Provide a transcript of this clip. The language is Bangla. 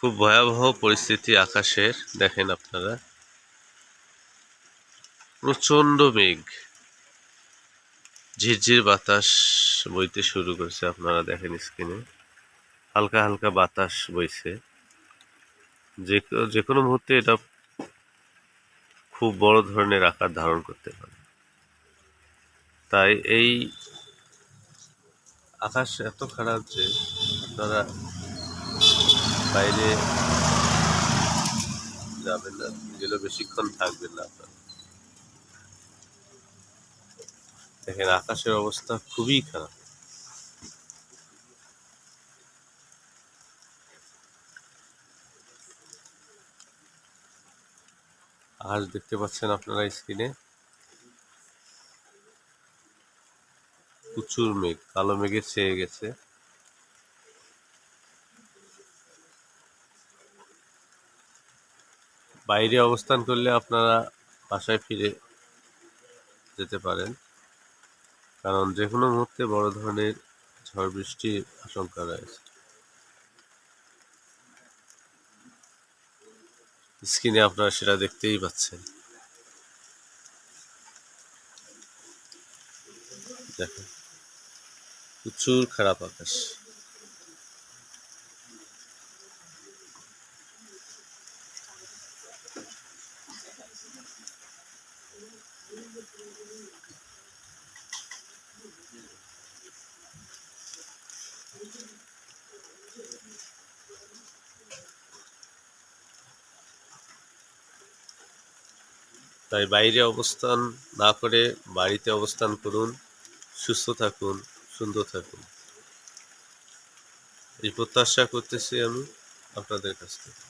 খুব ভয়াবহ পরিস্থিতি আকাশের, দেখেন আপনারা। প্রচণ্ড মেঘ। ঝিরঝির বাতাস বইতে শুরু করেছে, আপনারা দেখেন স্ক্রিনে। হালকা হালকা বাতাস বইছে। যে যে কোনো মুহূর্তে এটা খুব বড় ধরনের আকার ধারণ করতে পারে। তাই এই আকাশ এত খারাপ যে আপনারা বাইরে যাবেন না গেলে বেশিক্ষণ থাকবেন না আপনারা। দেখেন, আকাশের অবস্থা খুবই খারাপ। আকাশ দেখতে পাচ্ছেন আপনারা স্ক্রিনে প্রচুর মেঘ, কালো মেঘে ছেয়ে গেছে। বাইরে অবস্থান করলে আপনারা বাসায় ফিরে যেতে পারেন। কারণ যে কোনো মুহূর্তে বড় ধরনের ঝড় বৃষ্টির আশঙ্কা রয়েছে। স্ক্রিনে আপনারা সেটা দেখতেই পাচ্ছেন। দেখেন, প্রচুর খারাপ আকাশ। তাই বাইরে অবস্থান না করে বাড়িতে অবস্থান করুন, সুস্থ থাকুন, সুন্দর থাকুন। এই প্রত্যাশা করতেছি আমি আপনাদের কাছ থেকে।